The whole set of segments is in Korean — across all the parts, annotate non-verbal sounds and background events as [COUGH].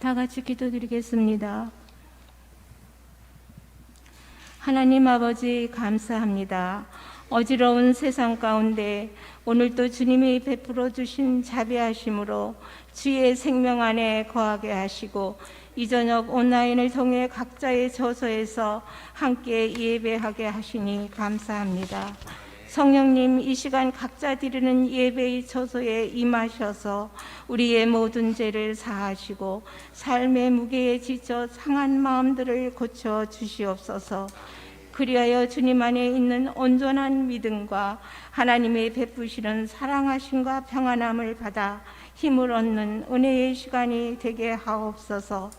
다 같이 기도드리겠습니다. 하나님 아버지 감사합니다. 어지러운 세상 가운데 오늘도 주님이 베풀어 주신 자비하심으로 주의 생명 안에 거하게 하시고 이 저녁 온라인을 통해 각자의 저소에서 함께 예배하게 하시니 감사합니다. 성령님 이 시간 각자 드리는 예배의 처소에 임하셔서 우리의 모든 죄를 사하시고 삶의 무게에 지쳐 상한 마음들을 고쳐 주시옵소서. 그리하여 주님 안에 있는 온전한 믿음과 하나님의 베푸시는 사랑하심과 평안함을 받아 힘을 얻는 은혜의 시간이 되게 하옵소서.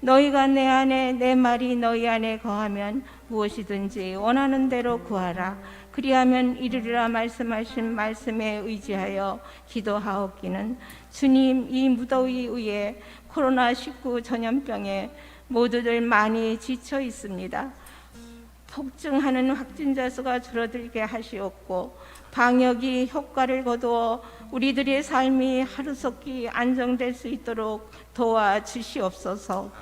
너희가 내 안에 내 말이 너희 안에 거하면 무엇이든지 원하는 대로 구하라. 그리하면 이르리라 말씀하신 말씀에 의지하여 기도하옵기는 주님 이 무더위 위에 코로나19 전염병에 모두들 많이 지쳐 있습니다. 폭증하는 확진자 수가 줄어들게 하시옵고 방역이 효과를 거두어 우리들의 삶이 하루속히 안정될 수 있도록 도와 주시옵소서.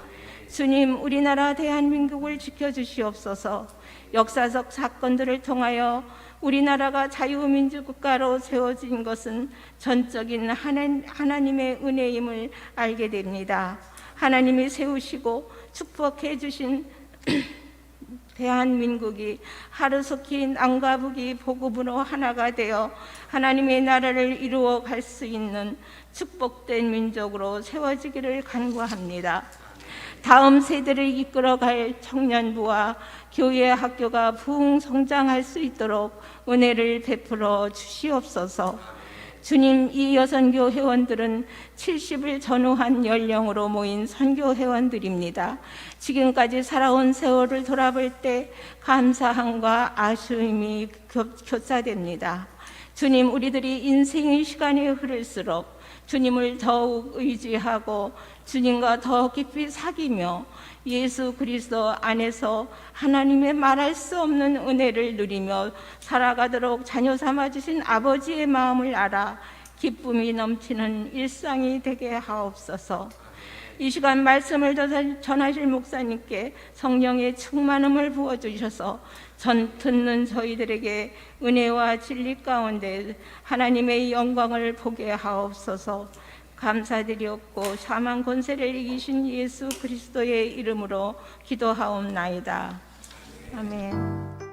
주님, 우리나라 대한민국을 지켜 주시옵소서. 역사적 사건들을 통하여 우리나라가 자유민주 국가로 세워진 것은 전적인 하나- 하나님의 은혜임을 알게 됩니다. 하나님이 세우시고 축복해 주신 [CLEARS THROAT] 대한민국이 하루속히 남과 북이 복음으로 하나가 되어 하나님의 나라를 이루어 갈 수 있는 축복된 민족으로 세워지기를 간구합니다. 다음 세대를 이끌어갈 청년부와 교회 학교가 부흥 성장할 수 있도록 은혜를 베풀어 주시옵소서. 주님, 이 여선교 회원들은 70을 전후한 연령으로 모인 선교 회원들입니다. 지금까지 살아온 세월을 돌아볼 때 감사함과 아쉬움이 교- 교차됩니다. 주님, 우리들이 인생의 시간이 흐를수록 주님을 더욱 의지하고 주님과 더 깊이 사귀며 예수 그리스도 안에서 하나님의 말할 수 없는 은혜를 누리며 살아가도록 자녀 삼아 주신 아버지의 마음을 알아 기쁨이 넘치는 일상이 되게 하옵소서. 이 시간 말씀을 전하- 전하실 목사님께 성령의 충만함을 부어 주셔서 전 듣는 저희들에게 은혜와 진리 가운데 하나님의 영광을 보게 하옵소서. 감사드리옵고 사망 권세를 이기신 예수 그리스도의 이름으로 기도하옵나이다. 아멘.